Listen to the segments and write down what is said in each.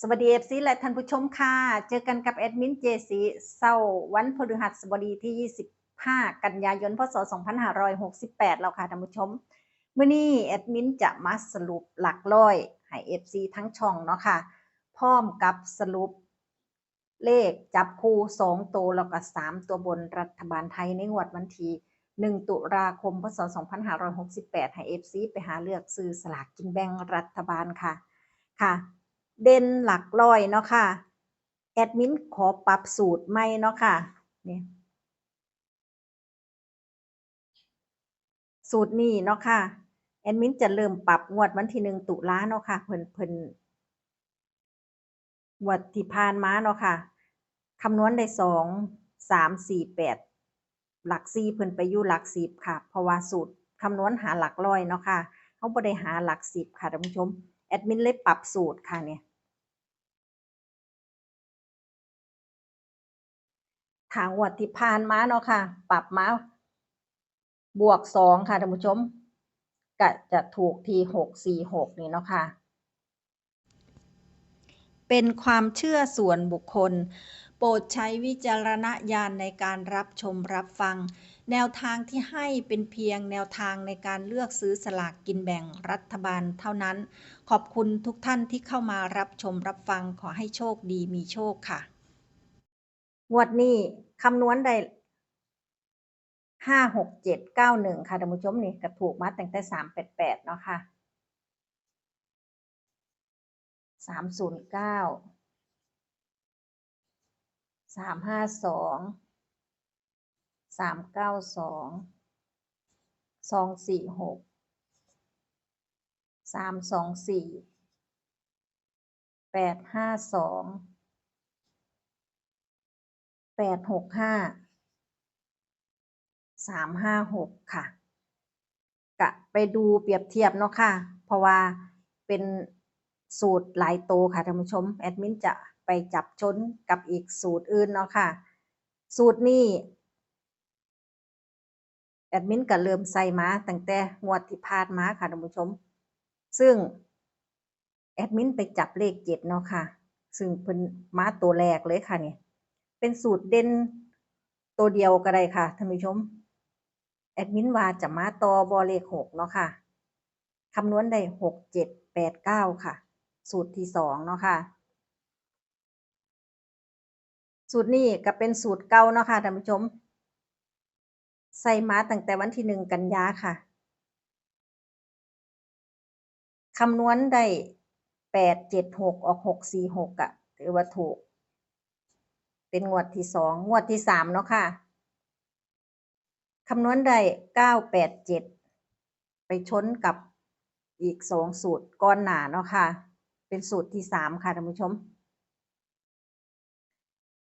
สวัสดีเอฟซีและท่านผู้ชมค่ะ เจอกันกับแอดมินเจซีเศร้าวันพฤหัสบดีที่ 25 กันยายน พศ 2568 แล้วค่ะท่านผู้ชมเมื่อนี้แอดมินจะมาสรุปหลักร้อยให้เอฟซีทั้งช่องเนาะค่ะ พร้อมกับสรุปเลขจับคู่ 2 ตัวแล้วก็3 ตัวบนรัฐบาลไทยในงวดวันที่1 ตุลาคม พศ 2568 ให้ FC ไปหาเลือกซื้อสลากกินแบ่งรัฐบาลค่ะค่ะ เด่นหลักร้อยเนาะค่ะ แอดมินขอปรับสูตรใหม่เนาะค่ะนี่สูตรนี้เนาะค่ะ แอดมินจะเริ่มปรับงวดวันที่หนึ่งตุลาเนาะค่ะ เพิ่นเพิ่นงวดที่ผ่านมาเนาะค่ะคำนวณได้สองสามสี่แปดหลักสี่เพิ่นไปอยู่หลักสิบค่ะ เพราะว่าสูตรคำนวณหาหลักร้อยเนาะค่ะเขาบ่ได้หาหลักสิบค่ะท่านผู้ชม แอดมินเลยปรับสูตรค่ะเนี่ย ทางวัดที่ผ่านมาเนาะค่ะ ปรับมาบวกสองค่ะท่านผู้ชมก็จะถูกทีหกสี่หกนี่เนาะค่ะ เป็นความเชื่อส่วนบุคคล โปรดใช้วิจารณญาณในการรับชมรับฟัง แนวทางที่ให้เป็นเพียงแนวทางในการเลือกซื้อสลากกินแบ่งรัฐบาลเท่านั้น ขอบคุณทุกท่านที่เข้ามารับชมรับฟังขอให้โชคดีมีโชคค่ะ งวดนี้คำนวณได้ห้าหกเจ็ดเก้าหนึ่งค่ะท่านผู้ชมนี่ก็ถูกมาตั้งแต่สามแปดแปดเนาะค่ะสามศูนย์เก้าสามห้าสองสามเก้าสองสองสี่หกสามสองสี่แปดห้าสอง แปดหกห้าสามห้าหกค่ะกะไปดูเปรียบเทียบเนาะค่ะ เพราะว่าเป็นสูตรหลายโตวค่ะท่านผู้ชม แอดมินจะไปจับชนกับอีกสูตรอื่นเนาะค่ะ สูตรนี้แอดมินก็เริ่มใส่มาตั้งแต่งวดที่ผ่านมาค่ะท่านผู้ชม ซึ่งแอดมินไปจับเลขเจ็ดเนาะค่ะ ซึ่งเป็นมาตัวแรกเลยค่ะเนี่ย เป็นสูตรเด่นตัวเดียวก็ได้ค่ะท่านผู้ชม แอดมินว่าจะมาต่อบอเลขหกเนาะค่ะคำนวณได้หกเจ็ดแปดเก้าค่ะ สูตรที่สองเนาะค่ะ สูตรนี้ก็เป็นสูตรเก่าเนาะค่ะท่านผู้ชม ใส่มาตั้งแต่วันที่หนึ่งกันยาค่ะคำนวณได้แปดเจ็ดหกออกหกสี่หกอะถือว่าถูก เป็นงวดที่สองงวดที่สามเนาะค่ะคำนวณได้เก้าแปดเจ็ดไปชนกับอีกสองสูตรก้อนหนาเนาะค่ะ เป็นสูตรที่สามค่ะท่านผู้ชม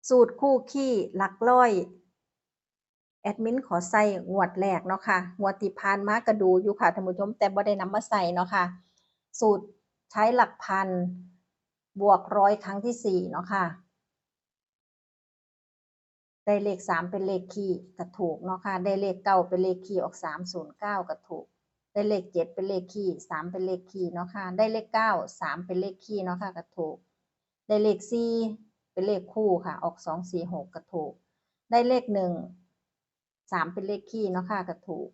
สูตรคู่ขี้หลักร้อยแอดมินขอใส่งวดแรกเนาะค่ะงวดที่ผ่านมากระดูอยู่ค่ะท่านผู้ชม แต่บ่ได้นำมาใส่เนาะค่ะ สูตรใช้หลักพันบวกร้อยครั้งที่สี่เนาะค่ะ ได้เลขสามเป็นเลขคี่ก็ถูกเนาะค่ะ ได้เลขเก้าเป็นเลขคี่ออกสามศูนย์เก้าก็ถูก ได้เลขเจ็ดเป็นเลขคี่สามเป็นเลขคี่เนาะค่ะ ได้เลขเก้าสามเป็นเลขคี่เนาะค่ะก็ถูก ได้เลขสี่เป็นเลขคู่ค่ะ ออกสองสี่หกก็ถูก ได้เลขหนึ่งสามเป็นเลขคี่เนาะค่ะก็ถูก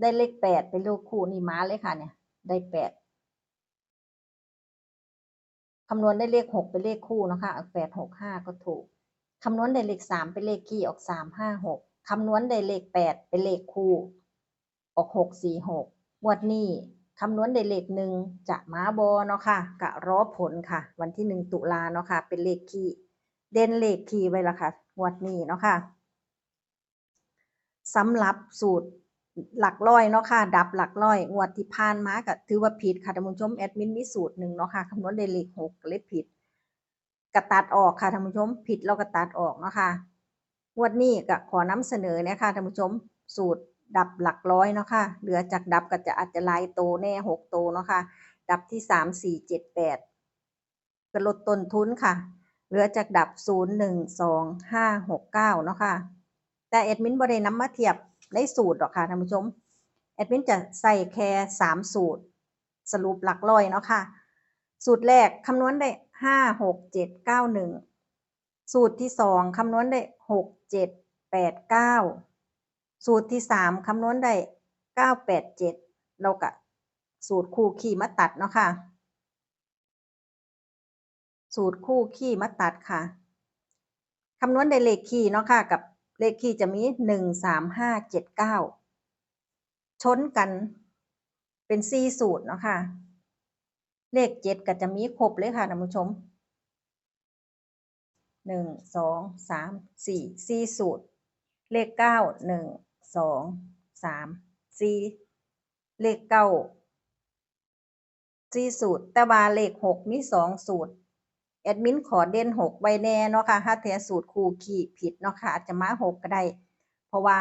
ได้เลขแปดเป็นเลขคู่นี่ม้าเลยค่ะเนี่ย ได้แปดคำนวณได้เลขหกเป็นเลขคู่เนาะค่ะออกแปดหกห้าก็ถูก คำนวณได้เลขสามเป็นเลขคี่ออกสามห้าหกคำนวณได้เลขแปดเป็นเลขคู่ ออกหกสี่หกวดนี้คำนวณได้เลขหนึ่งจะมาบอเนาะค่ะกะรอผลค่ะ วันที่หนึ่งตุลาเนาะค่ะ เป็นเลขคี่เด่นเลขคี่ไว้ละค่ะงวดนี้เนาะค่ะสำหรับสูตรหลักร้อยเนาะค่ะ ดับหลักร้อยงวดที่ผ่านมาก็ถือว่าผิดค่ะท่านผู้ชมแอดมินมีสูตรหนึ่งเนาะค่ะคำนวณได้เลขหกเลยผิด กระตัดออกค่ะท่านผู้ชมผิดเราก็ตัดออกเนาะค่ะงวดนี้ก็ขอนำเสนอเนี่ยค่ะท่านผู้ชมสูตรดับหลักร้อยเนาะค่ะเหลือจากดับก็จะอาจจะลายโตแน่หกโตเนาะค่ะดับที่สามสี่เจ็ดแปดก็ลดต้นทุนค่ะ เหลือจากดับศูนย์หนึ่งสองห้าหกเก้าเนาะค่ะแต่แอดมินบ่ได้นำมาเทียบในสูตรหรอกค่ะท่านผู้ชมแอดมินจะใส่แค่สามสูตร สรุปหลักร้อยเนาะค่ะ สูตรแรกคำนวณได้ ห้าหกเจ็ดเก้าหนึ่งสูตรที่สองคำนวณได้หกเจ็ดแปดเก้าสูตรที่สามคำนวณได้เก้าแปดเจ็ดเรากะสูตรคู่ขี่มาตัดเนาะค่ะ สูตรคู่ขี่มาตัดค่ะคำนวณได้เลขขี่เนาะค่ะ กับเลขขี่จะมีหนึ่งสามห้าเจ็ดเก้าชนกันเป็นสี่สูตรเนาะค่ะ เลขเจ็ดก็จะมีครบเลยค่ะท่านผู้ชมหนึ่งสองสามสี่สี่สูตร เลขเก้าหนึ่งสองสามสี่เลขเก้าสี่สูตร แต่ว่าเลขหกมีสองสูตร แอดมินขอเด่นหกไว้แน่เนาะค่ะถ้าเทียสูตรคู่ขีผิดเนาะค่ะอาจจะมาหกก็ได้ เพราะว่า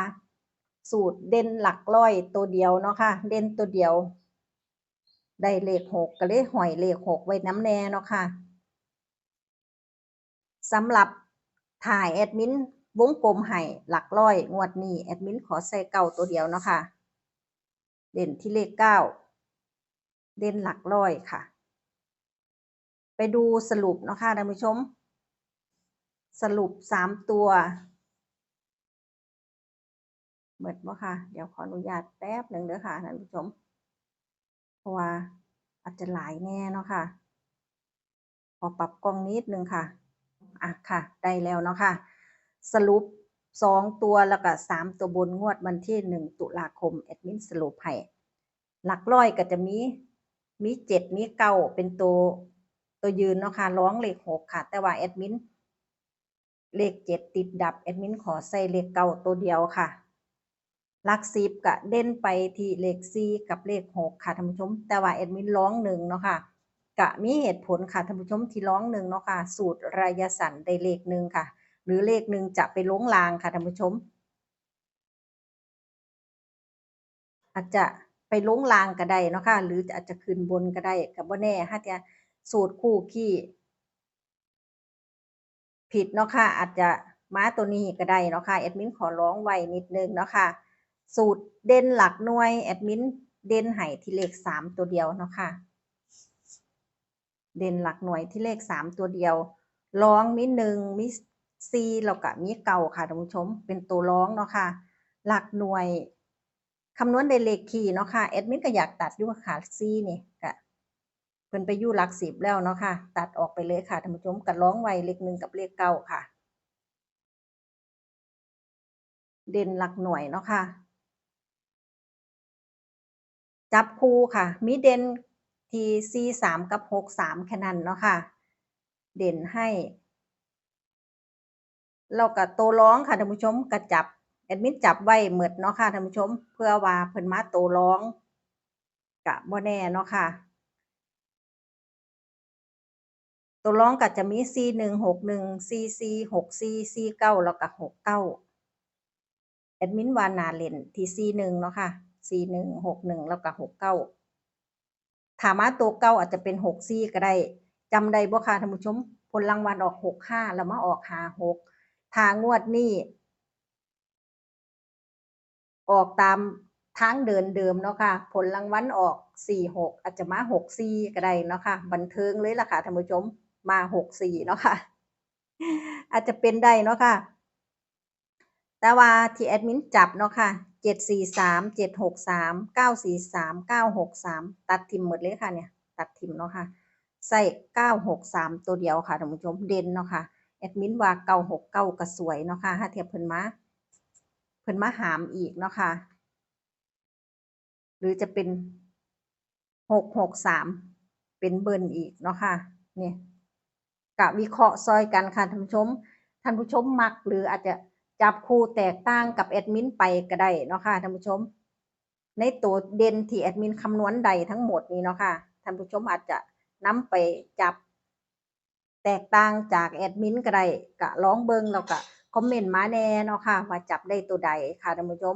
สูตรเด่นหลักร้อยตัวเดียวเนาะค่ะ เด่นตัวเดียว ได้เลขหกก็เลยหอยเลขหกไว้น้ำแน่เนาะค่ะสำหรับถ่ายแอดมินวงกลมให้หลักร้อย งวดนี้แอดมินขอใส่เก้าตัวเดียวเนาะค่ะ เด่นที่เลขเก้าเด่นหลักร้อยค่ะ ไปดูสรุปเนาะค่ะท่านผู้ชม สรุปสามตัวเบิดบ่ค่ะ เดี๋ยวขออนุญาตแป๊บหนึ่งเด้อค่ะท่านผู้ชม เพราะว่าอาจจะหลายแน่เนาะค่ะ ขอปรับกล้องนิดนึงค่ะอะค่ะ ได้แล้วเนาะค่ะ สรุปสองตัวแล้วก็สามตัวบนงวดวันที่หนึ่งตุลาคมแอดมินสรุปให้หลักร้อยก็จะมีมีเจ็ดมีเก้าเป็นตัวตัวยืนเนาะค่ะร้องเลขหกค่ะ แต่ว่าแอดมินเลขเจ็ดติดดับแอดมินขอใส่เลขเก้าตัวเดียวค่ะ ลักสิบกะเด่นไปที่เลขสี่กับเลขหกค่ะท่านผู้ชม แต่ว่าแอดมินร้องหนึ่งเนาะค่ะกะมีเหตุผลค่ะท่านผู้ชมที่ร้องหนึ่งเนาะค่ะ สูตรระยะสันได้เลขหนึ่งค่ะ หรือเลขหนึ่งจะไปล้งลางค่ะท่านผู้ชม อาจจะไปล้งลางก็ได้เนาะค่ะ หรืออาจจะขึ้นบนก็ได้กับว่าแน่ฮะจะสูตรคู่ขี้ผิดเนาะค่ะอาจจะมาตัวนี้ก็ได้เนาะค่ะแอดมินขอร้องไว้นิดนึงเนาะค่ะ สูตรเด่นหลักหน่วยแอดมินเด่นไห้ที่เลขสามตัวเดียวเนาะค่ะ เด่นหลักหน่วยที่เลขสามตัวเดียวร้องมีหนึ่งมีซีแล้วก็มีเก่าค่ะท่านผู้ชม เป็นตัวร้องเนาะค่ะ หลักหน่วยคำนวณได้เลขคีย์เนาะค่ะแอดมินก็อยากตัดยู่ค่ะซีนี่ก็เพิ่นไปยู่หลักสิบแล้วเนาะค่ะ ตัดออกไปเลยค่ะท่านผู้ชมก็ร้องไว้เลขหนึ่งกับเลขเก้าค่ะ เด่นหลักหน่วยเนาะค่ะ จับคู่ค่ะ มีเด่นที่ 4 3 กับ 6 3แค่นั้นเนาะค่ะ เด่นให้เรากับตัวร้องค่ะท่านผู้ชมกระจับแอดมินจับไว้เหมืดเนาะค่ะท่านผู้ชม เพื่อว่าเพิ่นมาตัวร้องกะบ่แน่เนาะค่ะ ตัวร้องก็จะมี C 1 6 1 C C 6 C C 9แล้วก็6 9แอดมินวานาเล่นที่ C 1เนาะค่ะ C 1 6 1แล้วก็6 9ถามมาตัวเก้าอาจจะเป็นหกซี่ก็ได้จำได้บ่ค่ะท่านผู้ชมผลรางวัลออกหกห้าแล้วมาออกหาหกทางงวดนี้ออกตามทางเดินเดิมเนาะค่ะ ผลรางวัลออกสี่หกอาจจะมาหกสี่ก็ได้เนาะค่ะ บันเทิงเลยล่ะค่ะท่านผู้ชมมาหกสี่เนาะค่ะ อาจจะเป็นได้เนาะค่ะ แต่ว่าที่แอดมินจับเนาะค่ะ เจ็ดสี่สามเจ็ดหกสามเก้าสี่สามเก้าหกสามตัดทิมหมดเลยค่ะเนี่ย ตัดทิมเนาะค่ะใส่เก้าหกสามตัวเดียวค่ะท่านผู้ชมเด่นเนาะค่ะแอดมินว่าเก้าหกเก้าก็สวยเนาะค่ะถ้าเทียบเพิ่นมาเพิ่นมาหามอีกเนาะค่ะหรือจะเป็นหกหกสามเป็นเบิร์นอีกเนาะค่ะเนี่ยกะวิเคราะห์ซอยกันค่ะท่านผู้ชมท่านผู้ชมมักหรืออาจจะ จับคู่แตกต่างกับแอดมินไปก็ได้เนาะค่ะท่านผู้ชม ในตัวเด่นที่แอดมินคำนวณใดทั้งหมดนี้เนาะค่ะท่านผู้ชมอาจจะนำไปจับ แตกต่างจากแอดมินก็ได้กะร้องเบิงแล้วก็คอมเมนต์มาแน่เนาะค่ะว่าจับได้ตัวใดค่ะท่านผู้ชม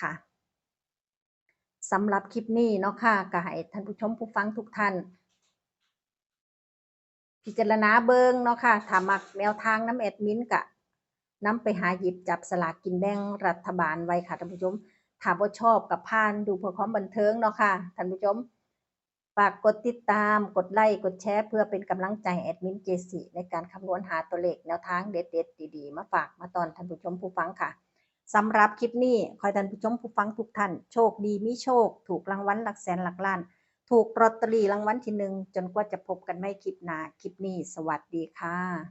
ค่ะสำหรับคลิปนี้เนาะค่ะก็ให้ท่านผู้ชมผู้ฟังทุกท่าน พิจารณาเบิงเนาะค่ะถ้ามักแนวทางน้ำแอดมินกะ นำไปหาหยิบจับสลากกินแบ่งรัฐบาลไว้ค่ะท่านผู้ชมถ้าบ่ชอบกับพานดูเพื่อความบันเทิงเนาะค่ะท่านผู้ชมฝากกดติดตามกดไลค์กดแชร์เพื่อเป็นกำลังใจแอดมินเจสีในการคำนวณหาตัวเลขแนวทางเด็ดๆดีๆ มาฝากมาตอนท่านผู้ชมผู้ฟังค่ะสำหรับคลิปนี้ขอท่านผู้ชมผู้ฟังทุกท่านโชคดีมีโชค ถูกรางวัลหลักแสนหลักล้าน ถูกลอตเตอรี่รางวัลที่หนึ่งจนกว่าจะพบกันไม่คลิปหน้าคลิปนี้ สวัสดีค่ะ